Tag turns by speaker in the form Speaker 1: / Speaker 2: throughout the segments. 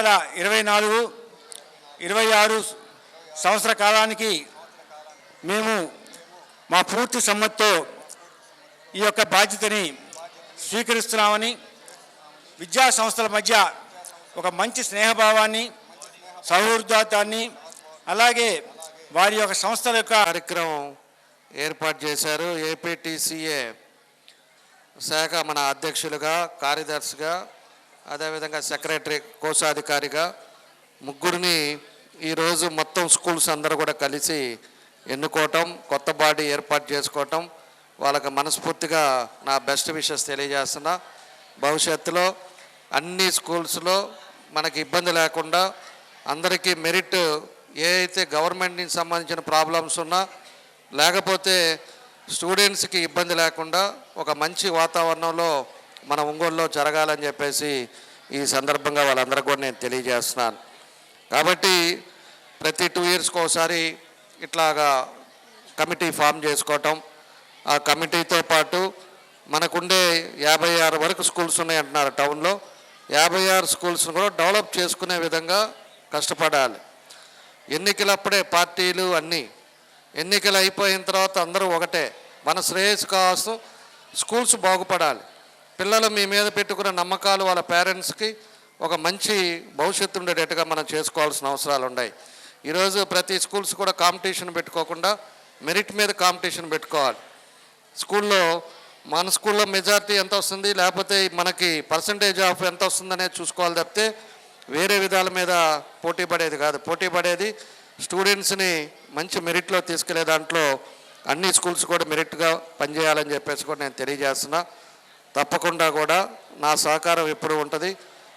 Speaker 1: వేల ఇరవై నాలుగు ఇరవై ఆరు సంవత్సర కాలానికి మేము మా పూర్తి సమ్మతితో ఈ యొక్క బాధ్యతని స్వీకరిస్తున్నామని విద్యా సంస్థల మధ్య ఒక మంచి స్నేహభావాన్ని సౌహృదాన్ని అలాగే వారి యొక్క సంస్థల యొక్క
Speaker 2: కార్యక్రమం ఏర్పాటు చేశారు. ఏపీటీసీఏ శాఖ మన అధ్యక్షులుగా కార్యదర్శిగా అదేవిధంగా సెక్రటరీ కోశాధికారిగా ముగ్గురిని ఈరోజు మొత్తం స్కూల్స్ అందరూ కూడా కలిసి ఎన్నుకోవటం కొత్త బాడీ ఏర్పాటు చేసుకోవటం. వాళ్ళకి మనస్ఫూర్తిగా నా బెస్ట్ విషెస్ తెలియజేస్తున్నా. భవిష్యత్తులో అన్ని స్కూల్స్లో మనకి ఇబ్బంది లేకుండా అందరికీ మెరిట్ ఏ అయితే గవర్నమెంట్కి సంబంధించిన ప్రాబ్లమ్స్ ఉన్నా లేకపోతే స్టూడెంట్స్కి ఇబ్బంది లేకుండా ఒక మంచి వాతావరణంలో మన ఒంగోలులో జరగాలని చెప్పేసి ఈ సందర్భంగా వాళ్ళందరికీ కూడా నేను తెలియజేస్తున్నాను. కాబట్టి ప్రతి టూ ఇయర్స్కి ఒకసారి ఇట్లాగా కమిటీ ఫామ్ చేసుకోవటం ఆ కమిటీతో పాటు మనకుండే యాభై ఆరు వరకు స్కూల్స్ ఉన్నాయి అంటున్నారు టౌన్లో. యాభై ఆరు స్కూల్స్ను కూడా డెవలప్ చేసుకునే విధంగా కష్టపడాలి. ఎన్నికలప్పుడే పార్టీలు అన్నీ ఎన్నికలు అయిపోయిన తర్వాత అందరూ ఒకటే మన శ్రేయస్సు కోసం స్కూల్స్ బాగుపడాలి. పిల్లలు మీ మీద పెట్టుకున్న నమ్మకాలు వాళ్ళ పేరెంట్స్కి ఒక మంచి భవిష్యత్తు ఉండేటట్టుగా మనం చేసుకోవాల్సిన అవసరాలు ఉన్నాయి. ఈరోజు ప్రతి స్కూల్స్ కూడా కాంపిటీషన్ పెట్టుకోకుండా మెరిట్ మీద కాంపిటీషన్ పెట్టుకోవాలి. స్కూల్లో మన స్కూల్లో మెజారిటీ ఎంత వస్తుంది? లేకపోతే మనకి పర్సంటేజ్ ఆఫ్ ఎంత వస్తుందనేది చూసుకోవాలి తప్పితే వేరే విధాల మీద పోటీ పడేది కాదు. పోటీ పడేది స్టూడెంట్స్ని మంచి మెరిట్లో తీసుకెళ్ళే దాంట్లో అన్ని స్కూల్స్ కూడా మెరిట్గా పనిచేయాలని చెప్పేసి కూడా నేను తెలియజేస్తున్నా. తప్పకుండా కూడా నా సహకారం ఎప్పుడు ఉంటుంది.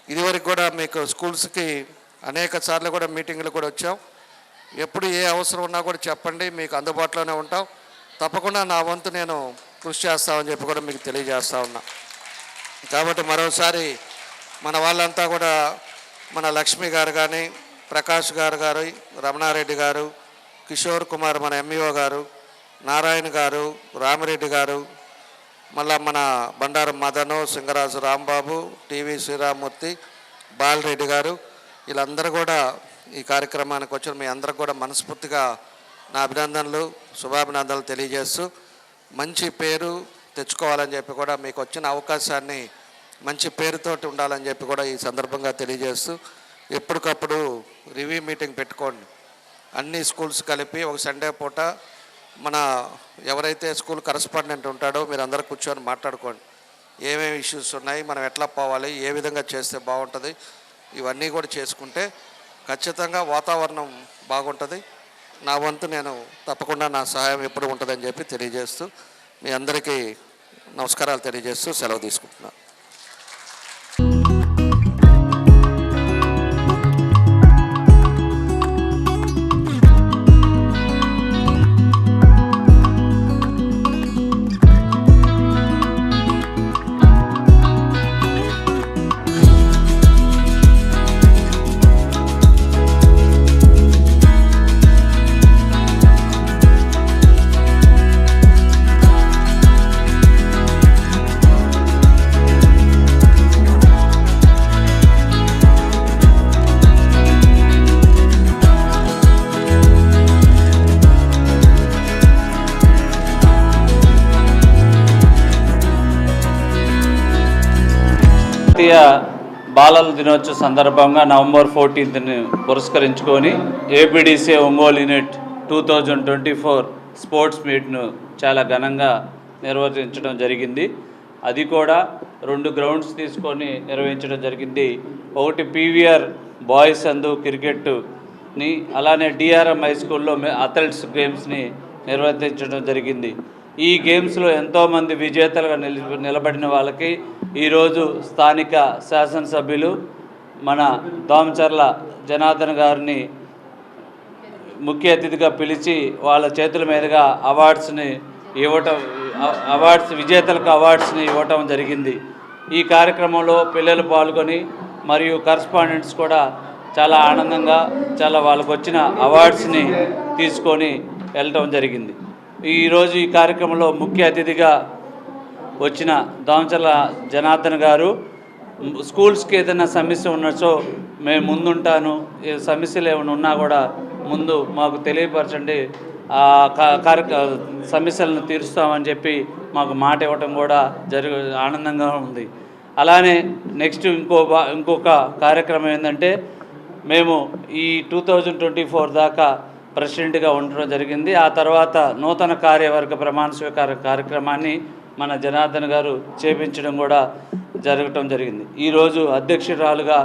Speaker 2: ఇదివరకు కూడా మీకు స్కూల్స్కి అనేక సార్లు కూడా మీటింగ్లు కూడా వచ్చాం. ఎప్పుడు ఏ అవసరం ఉన్నా కూడా చెప్పండి మీకు అందుబాటులోనే ఉంటాం. తప్పకుండా నా వంతు నేను కృషి చేస్తామని చెప్పి కూడా మీకు తెలియజేస్తా ఉన్నా. కాబట్టి మరోసారి మన వాళ్ళంతా కూడా మన లక్ష్మి గారు కానీ ప్రకాష్ గారు గారు రమణారెడ్డి గారు కిషోర్ కుమార్ మన ఎంఈఓ గారు నారాయణ గారు రామిరెడ్డి గారు మళ్ళా మన బండారం మదను సింగరాజు రాంబాబు టీవీ శ్రీరామూర్తి బాలరెడ్డి గారు వీళ్ళందరూ కూడా ఈ కార్యక్రమానికి వచ్చిన మీ అందరికి కూడా మనస్ఫూర్తిగా నా అభినందనలు శుభాభినందనలు తెలియజేస్తూ మంచి పేరు తెచ్చుకోవాలని చెప్పి కూడా మీకు వచ్చిన అవకాశాన్ని మంచి పేరుతోటి ఉండాలని చెప్పి కూడా ఈ సందర్భంగా తెలియజేస్తూ ఎప్పటికప్పుడు రివ్యూ మీటింగ్ పెట్టుకోండి. అన్ని స్కూల్స్ కలిపి ఒక సండే పూట మన ఎవరైతే స్కూల్ కరస్పాండెంట్ ఉంటాడో మీరు అందరూ కూర్చొని మాట్లాడుకోండి. ఏమేమి ఇష్యూస్ ఉన్నాయి మనం ఎట్లా పోవాలి ఏ విధంగా చేస్తే బాగుంటుంది ఇవన్నీ కూడా చేసుకుంటే ఖచ్చితంగా వాతావరణం బాగుంటుంది. నా వంతు నేను తప్పకుండా నా సహాయం ఎప్పుడు ఉంటుందని చెప్పి తెలియజేస్తూ మీ అందరికీ నమస్కారాలు తెలియజేస్తూ సెలవు తీసుకుంటున్నాను
Speaker 3: బాలల దినోత్సవ సందర్భంగా నవంబర్ ఫోర్టీన్త్ని పురస్కరించుకొని APDC Ongole unit two thousand twenty four sports మీట్ను చాలా ఘనంగా నిర్వహించడం జరిగింది. అది కూడా రెండు గ్రౌండ్స్ తీసుకొని నిర్వహించడం జరిగింది. ఒకటి పీవీఆర్ బాయ్స్ అందు క్రికెట్ని అలానే డిఆర్ఎం హై స్కూల్లో అథ్లెట్స్ గేమ్స్ని నిర్వర్తించడం జరిగింది. ఈ గేమ్స్లో ఎంతోమంది విజేతలుగా నిలి నిలబడిన వాళ్ళకి ఈరోజు స్థానిక శాసనసభ్యులు మన దోమచర్ల జనార్దన్ గారిని ముఖ్య అతిథిగా పిలిచి వాళ్ళ చేతుల మీదుగా అవార్డ్స్ని ఇవ్వటం అవార్డ్స్ విజేతలకు అవార్డ్స్ని ఇవ్వటం జరిగింది. ఈ కార్యక్రమంలో పిల్లలు పాల్గొని మరియు కరస్పాండెంట్స్ కూడా చాలా ఆనందంగా చాలా వాళ్ళకు వచ్చిన అవార్డ్స్ని తీసుకొని వెళ్ళటం జరిగింది. ఈరోజు ఈ కార్యక్రమంలో ముఖ్య అతిథిగా వచ్చిన దామచల జనార్దన్ గారు. స్కూల్స్కి ఏదైనా సమస్య ఉన్నచో మేము ముందుంటాను. ఏ సమస్యలు ఏమైనా ఉన్నా కూడా ముందు మాకు తెలియపరచండి. ఆ కార్య సమస్యలను తీరుస్తామని చెప్పి మాకు మాట ఇవ్వటం కూడా జరుగు ఆనందంగా ఉంది. అలానే నెక్స్ట్ ఇంకో ఇంకొక కార్యక్రమం ఏంటంటే మేము ఈ టూ థౌజండ్ ట్వంటీ ఫోర్ దాకా ప్రెసిడెంట్గా ఉండడం జరిగింది. ఆ తర్వాత నూతన కార్యవర్గ ప్రమాణ స్వీకార కార్యక్రమాన్ని మన జనార్దన్ గారు చేపించడం కూడా జరగటం జరిగింది. ఈరోజు అధ్యక్షురాలుగా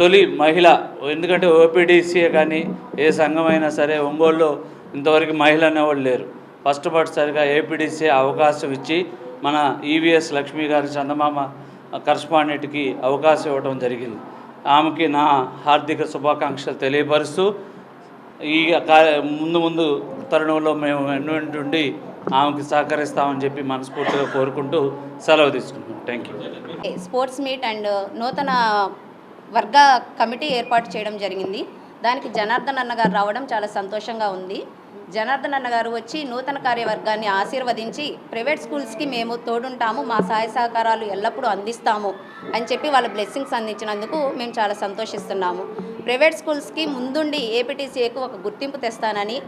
Speaker 3: తొలి మహిళ ఎందుకంటే ఓపీడీసీఏ కానీ ఏ సంఘం అయినా సరే ఒంగోలులో ఇంతవరకు మహిళ అనేవాళ్ళు లేరు. ఫస్ట్ సరిగా ఏపీడీసీ అవకాశం ఇచ్చి మన ఈవీఎస్ లక్ష్మి గారి చందమామ కరస్పాండెంట్కి అవకాశం ఇవ్వడం జరిగింది. ఆమెకి నా హార్దిక శుభాకాంక్షలు తెలియపరుస్తూ ఈ ముందు ముందు తరుణంలో మేము ఎన్నుండి ఆమెకి సహకరిస్తామని చెప్పి మనస్ఫూర్తిగా కోరుకుంటూ సెలవు తీసుకుంటున్నాం. Thank you
Speaker 4: sports meet and నూతన వర్గ కమిటీ ఏర్పాటు చేయడం జరిగింది. దానికి జనార్దన్ అన్న గారు రావడం చాలా సంతోషంగా ఉంది. జనార్దన్ అన్నగారు వచ్చి నూతన కార్యవర్గాన్ని ఆశీర్వదించి ప్రైవేట్ స్కూల్స్కి మేము తోడుంటాము మా సహాయ సహకారాలు ఎల్లప్పుడూ అందిస్తాము అని చెప్పి వాళ్ళ బ్లెస్సింగ్స్ అందించినందుకు మేము చాలా సంతోషిస్తున్నాము. ప్రైవేట్ స్కూల్స్కి ముందుండి ఏపీటీసీఏకు ఒక గుర్తింపు తెస్తానని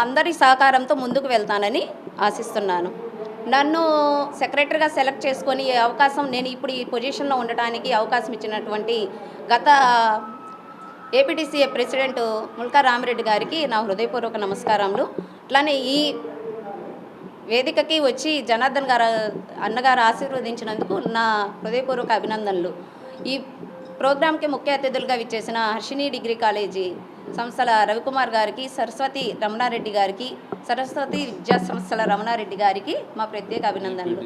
Speaker 4: అందరి సహకారంతో ముందుకు వెళ్తానని ఆశిస్తున్నాను. నన్ను సెక్రటరీగా సెలెక్ట్ చేసుకొని అవకాశం నేను ఇప్పుడు ఈ పొజిషన్లో ఉండటానికి అవకాశం ఇచ్చినటువంటి గత ఏపీటీసీఏ ప్రెసిడెంట్ ముల్కా రామిరెడ్డి గారికి నా హృదయపూర్వక నమస్కారములు. అట్లానే ఈ వేదికకి వచ్చి జనార్దన్ గారు అన్నగారు ఆశీర్వదించినందుకు నా హృదయపూర్వక అభినందనలు. ఈ ప్రోగ్రాంకి ముఖ్య అతిథులుగా విచ్చేసిన హర్షిని డిగ్రీ కాలేజీ సంస్థల రవికుమార్ గారికి సరస్వతి రమణారెడ్డి గారికి సరస్వతి విద్యా సంస్థల రమణారెడ్డి గారికి మా ప్రత్యేక అభినందనలు.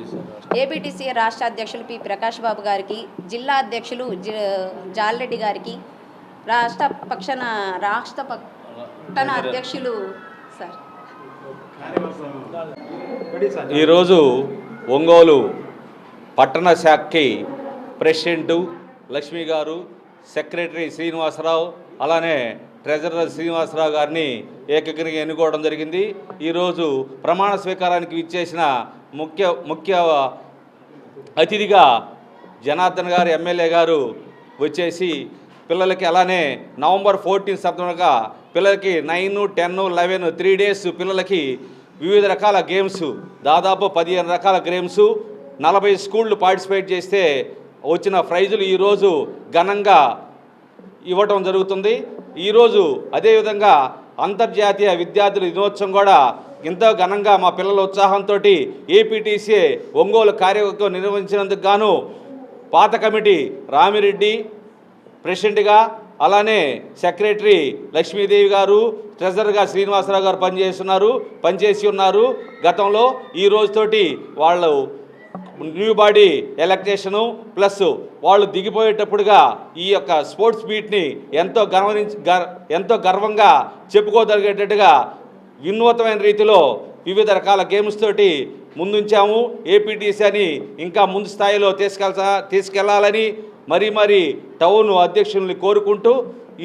Speaker 4: ఏపీటీసీ రాష్ట్ర అధ్యక్షులు పి. ప్రకాష్ బాబు గారికి జిల్లా అధ్యక్షులు జి జాలరెడ్డి గారికి రాష్ట్ర పక్షన రాష్ట్ర పట్టణ అధ్యక్షులు సార్.
Speaker 5: ఈరోజు ఒంగోలు పట్టణ శాఖకి ప్రెసిడెంటు లక్ష్మి గారు సెక్రటరీ శ్రీనివాసరావు అలానే ట్రెజరర్ శ్రీనివాసరావు గారిని ఏకగ్రీగా ఎన్నుకోవడం జరిగింది. ఈరోజు ప్రమాణ స్వీకారానికి ఇచ్చేసిన ముఖ్య ముఖ్య అతిథిగా జనార్దన్ గారు ఎమ్మెల్యే గారు వచ్చేసి పిల్లలకి అలానే నవంబర్ ఫోర్టీన్ సందర్భంగా పిల్లలకి nine ten eleven three days పిల్లలకి వివిధ రకాల గేమ్స్ దాదాపు పదిహేను రకాల గేమ్స్ నలభై స్కూళ్ళు పార్టిసిపేట్ చేస్తే వచ్చిన ప్రైజులు ఈరోజు ఘనంగా ఇవ్వటం జరుగుతుంది. ఈరోజు అదేవిధంగా అంతర్జాతీయ విద్యార్థుల దినోత్సవం కూడా ఎంతో ఘనంగా మా పిల్లల ఉత్సాహంతో ఏపీటీసీ ఒంగోలు కార్యక్రమం నిర్వహించినందుకు గాను పాత కమిటీ రామిరెడ్డి ప్రెసిడెంట్గా అలానే సెక్రటరీ లక్ష్మీదేవి గారు ట్రెజరర్గా శ్రీనివాసరావు గారు పనిచేస్తున్నారు పనిచేసి ఉన్నారు. గతంలో ఈ రోజుతోటి వాళ్ళు న్యూ బాడీ ఎలక్టేషను ప్లస్ వాళ్ళు దిగిపోయేటప్పుడుగా ఈ యొక్క స్పోర్ట్స్ మీట్ని ఎంతో గర్వించ ఎంతో గర్వంగా చెప్పుకోదలిగేటట్టుగా వినూతమైన రీతిలో వివిధ రకాల గేమ్స్ తోటి ముందుంచాము. ఏపీటీసీ అని ఇంకా ముందు స్థాయిలో తీసుకెళ్తా తీసుకెళ్ళాలని మరీ మరీ టౌన్ అధ్యక్షుల్ని కోరుకుంటూ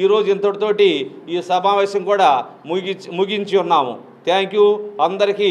Speaker 5: ఈరోజు ఇంతటితోటి ఈ సమావేశం కూడా ముగించి ముగించి ఉన్నాము. థ్యాంక్ యూ అందరికీ